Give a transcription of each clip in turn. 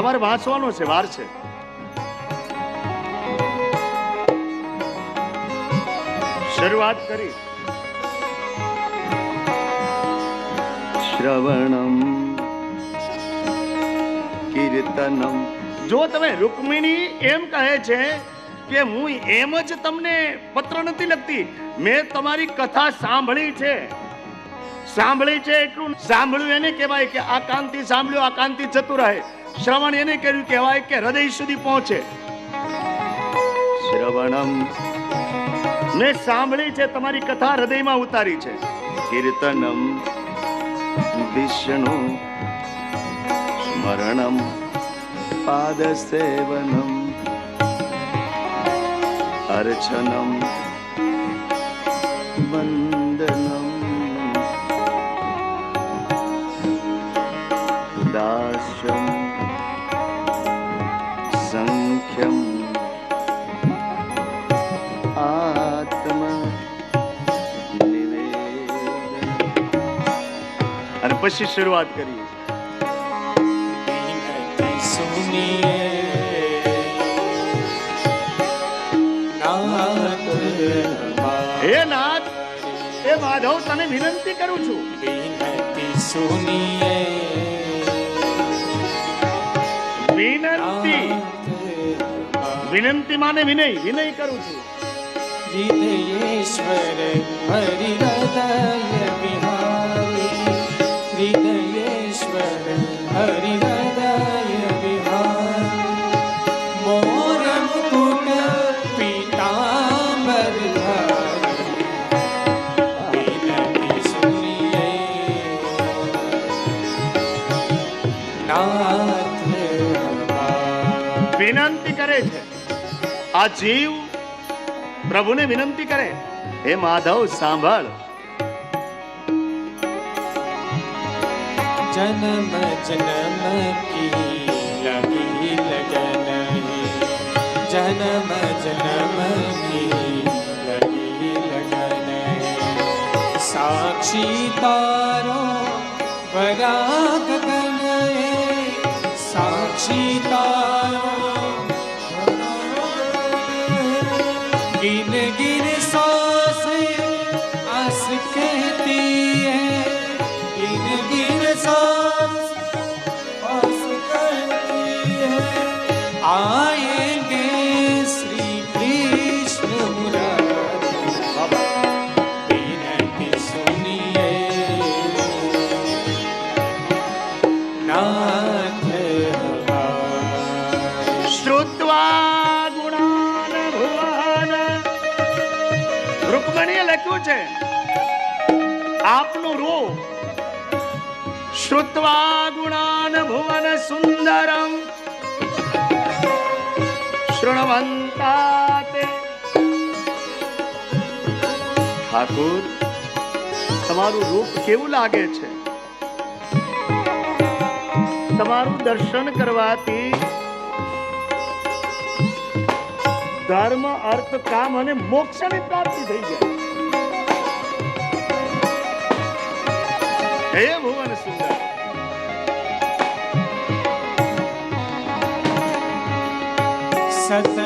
તમારે વાંચવાનો છે વાર છે. શરૂઆત કરી. શ્રવણમ કીર્તનમ. જો તમે રૂકમિણી એમ કહે છે કે હું એમ જ તમને પત્ર નથી લખતી મેં તમારી કથા સાંભળી છે. સાંભળી છે એટલું સાંભળ્યું એને કહેવાય કે આ કાંતિ સાંભળ્યું આ કાંતિ જતું રહે. શ્રવણ એને કર્યું કહેવાય કે હૃદય સુધી પહોંચે. શ્રવણમ. મેં સાંભળી છે તમારી કથા હૃદયમાં ઉતારી છે. કીર્તનમ. વિષ્ણુ. સ્મરણમ. પાદ સેવનમ અર્ચનમ. વંદનમ પછી શરૂઆત કરીએ. હે નાથ એ માધવ તને વિનંતી કરું છું. વિનંતી વિનંતી. માને વિનય વિનય કરું છું. જીતેશ્વર હરિ હૃદય વિહારી. વિનંતી કરે છે. આ જીવ પ્રભુને વિનંતી કરે. હે માધવ, સાંભળ. જન્મ જન્મ કી લગી લગન જન્મ જન્મ કી લગી લગન સાક્ષી તારો વરાગ કનએ સાક્ષી તારો आएंगे श्री कृष्ण मुरारी विनती सुनिए नाथ हमारे શ્રુત્વા ગુણાન ભુવન રૂકમણીએ લખ્યું છે આપનું રૂપ શ્રુત્વા ગુણાન ભુવન સુંદરમ શૃણવંતા ઠાકુર, તમારું રૂપ કેવું લાગે છે? તમારું દર્શન કરવાથી ધર્મ, અર્થ, કામ અને મોક્ષની પ્રાપ્તિ થઈ જાય. હે ભુવન સુંદર.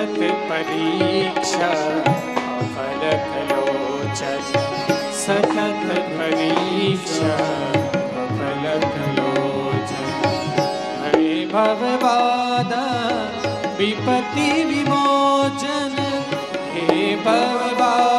જગત પરીક્ષા અફલ કલોચન સતત પરીક્ષા અફલ કલોચન હરે ભવવાદા વિપત્તિ વિમોચન હે ભવવાદા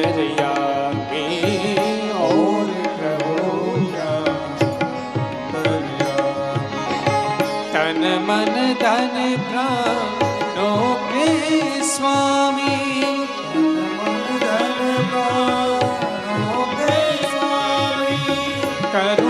नजरिया में और तन मन धन प्राणो प्रे स्वामी मन धन प्राणो प्रे स्वामी करुण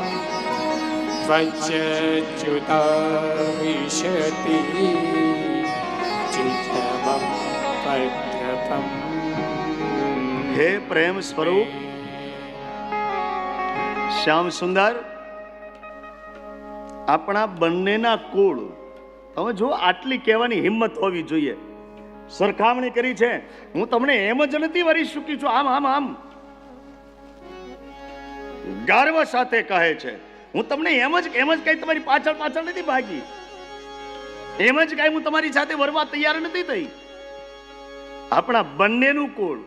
त्वच्च्युता विशति चित्तमं पत्रपम् હે પ્રેમ સ્વરૂપ શ્યામ સુંદર આપણા બંનેના કુળ તમે જો આટલી કહેવાની હિંમત હોવી જોઈએ સરખામણી કરી છે હું તમને એમ જ નથી વરી ચૂકી છું આમ આમ આમ ગર્વ સાથે કહે છે હું તમને એમ જ એમ જ કઈ તમારી પાછળ પાછળ નથી ભાગી. એમ જ કઈ હું તમારી સાથે વરવા તૈયાર નથી થઈ. આપણા બંનેનું કુળ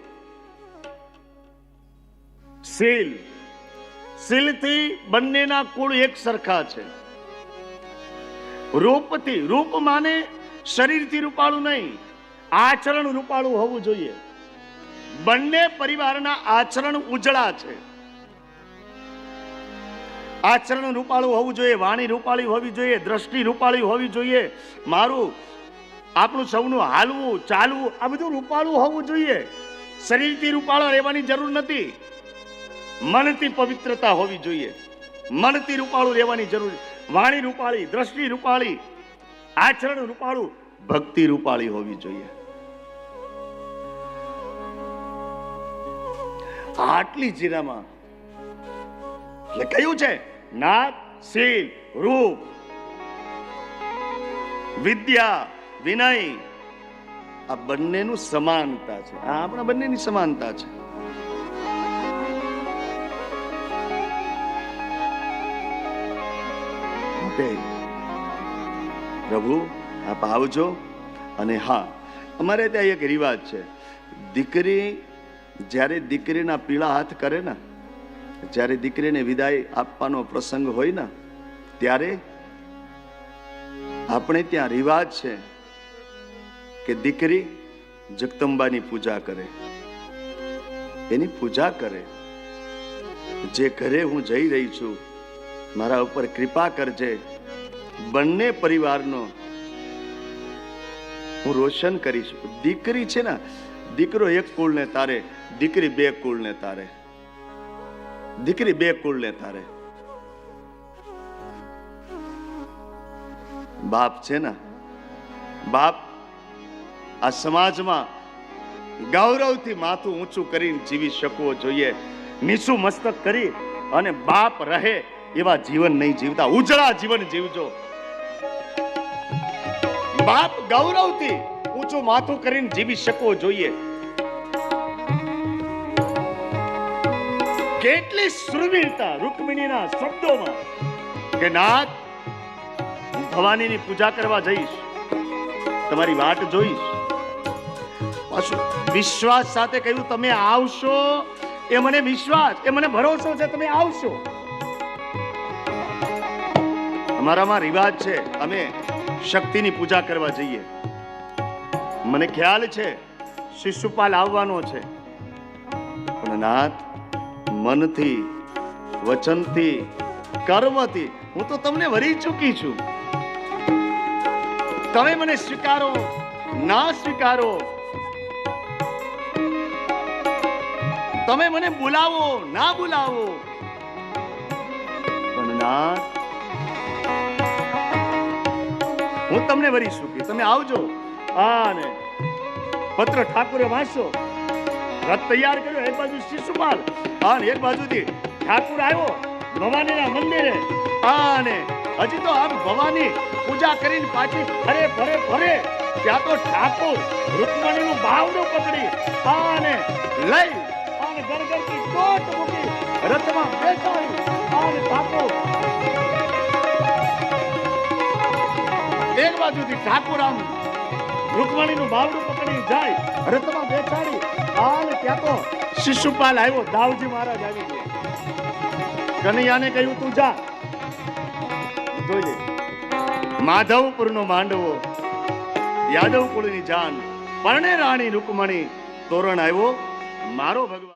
સીલ. સીલથી બંનેના કુળ એક સરખા છે. રૂપથી રૂપ માને શરીરથી રૂપાળું નહીં. આચરણ રૂપાળું હોવું જોઈએ. બંને પરિવારના આચરણ ઉજળા છે. આચરણ રૂપાળું હોવું જોઈએ, વાણી રૂપાળી હોવી જોઈએ, દ્રષ્ટિ રૂપાળી હોવી જોઈએ. મારું, આપણું સૌનું હાલવું, ચાલવું, આ બધું રૂપાળું હોવું જોઈએ. શરીરથી રૂપાળો રહેવાની જરૂર નથી. મનથી પવિત્રતા હોવી જોઈએ. મનથી રૂપાળું રહેવાની જરૂર વાણી રૂપાળી, દ્રષ્ટિ રૂપાળી, આચરણ રૂપાળું, ભક્તિ રૂપાળી હોવી જોઈએ. આટલી જીરામાં, એટલે કયું છે? નાદ શીલ રૂપ વિદ્યા વિનય આ બંનેનું સમાનતા છે. આ આપણા બંનેની સમાનતા છે. પ્રભુ, આપ આવજો. અને હા, અમારે ત્યાં એક રિવાજ છે. દીકરી જ્યારે દીકરીના પીળા હાથ કરે ને જ્યારે દીકરીને વિદાય આપવાનો પ્રસંગ હોય ને, ત્યારે આપણે ત્યાં રિવાજ છે કે દીકરી જગદંબાની પૂજા કરે. એની પૂજા કરે. જે ઘરે હું જઈ રહી છું, મારા ઉપર કૃપા કરજે. બંને પરિવારનો હું રોશન કરીશ. દીકરી છે ને, દીકરો એક કુળને તારે, દીકરી બે કુળને તારે. દીકરી બે કુળને તારે. બાપ છે ને, બાપ આ સમાજમાં ગૌરવથી માથું ઊંચું કરીને જીવી શકવો જોઈએ. નીચું મસ્તક કરી અને બાપ રહે એવા જીવન નહીં જીવતા. ઉજળા જીવન જીવજો. બાપ ગૌરવથી ઊંચું માથું કરીને જીવી શકવો જોઈએ. કેટલી સુરવીરતા રૂકમિણીના શબ્દોમાં. કે નાથ હું ભવાનીની પૂજા કરવા જઈશ. તમારી વાટ જોઈશ. પાછું વિશ્વાસ સાથે કહ્યું, તમે આવશો? એ મને વિશ્વાસ, એ મને ભરોસો છે, તમે આવશો. અમારામાં રિવાજ છે, અમે શક્તિની પૂજા કરવા જઈએ. મને ખ્યાલ છે, શિશુપાલ આવવાનો છે. પણ નાથ મનથી, વચનથી, કર્મથી. હું તો તમને વરી ચૂકી છું. તમે મને સ્વીકારો, ના સ્વીકારો. તમે મને બોલાવો, ના બોલાવો. પણ ના. હું તમને વરી ચૂકી. તમે આવજો. હા ને પત્ર ઠાકુરે વાંચો. રથ તૈયાર કર્યો, એ બાજુ શિશુપાલ. હા એક બાજુથી ઠાકુર આવ્યો, ભવાનીના મંદિરે. અને હજી તો આમ ભવાની પૂજા કરીને પાછી ફરે ફરે ફરે. ત્યાં તો ઠાકુર રૂકમણીનું બાવડું પકડી અને લઈ અને ગરગરથી ટોટ મૂકી રથમાં બેસાડી અને ઠાકુર. એક બાજુથી ઠાકુર આમ રૂકમણીનું બાવડું પકડી જાય. રથમાં બેસાડી હાલ ત્યાં તો શિશુપાલ આવ્યો, દાવજી મહારાજ આવી ગયા. કનૈયાને કહ્યું, તું જા. જોઈએ માધવપુર માધવપુરનો માંડવો યાદવ કુળની જાન, પરણે રાણી રૂકમણી, તોરણ આવ્યો, મારો ભગવાન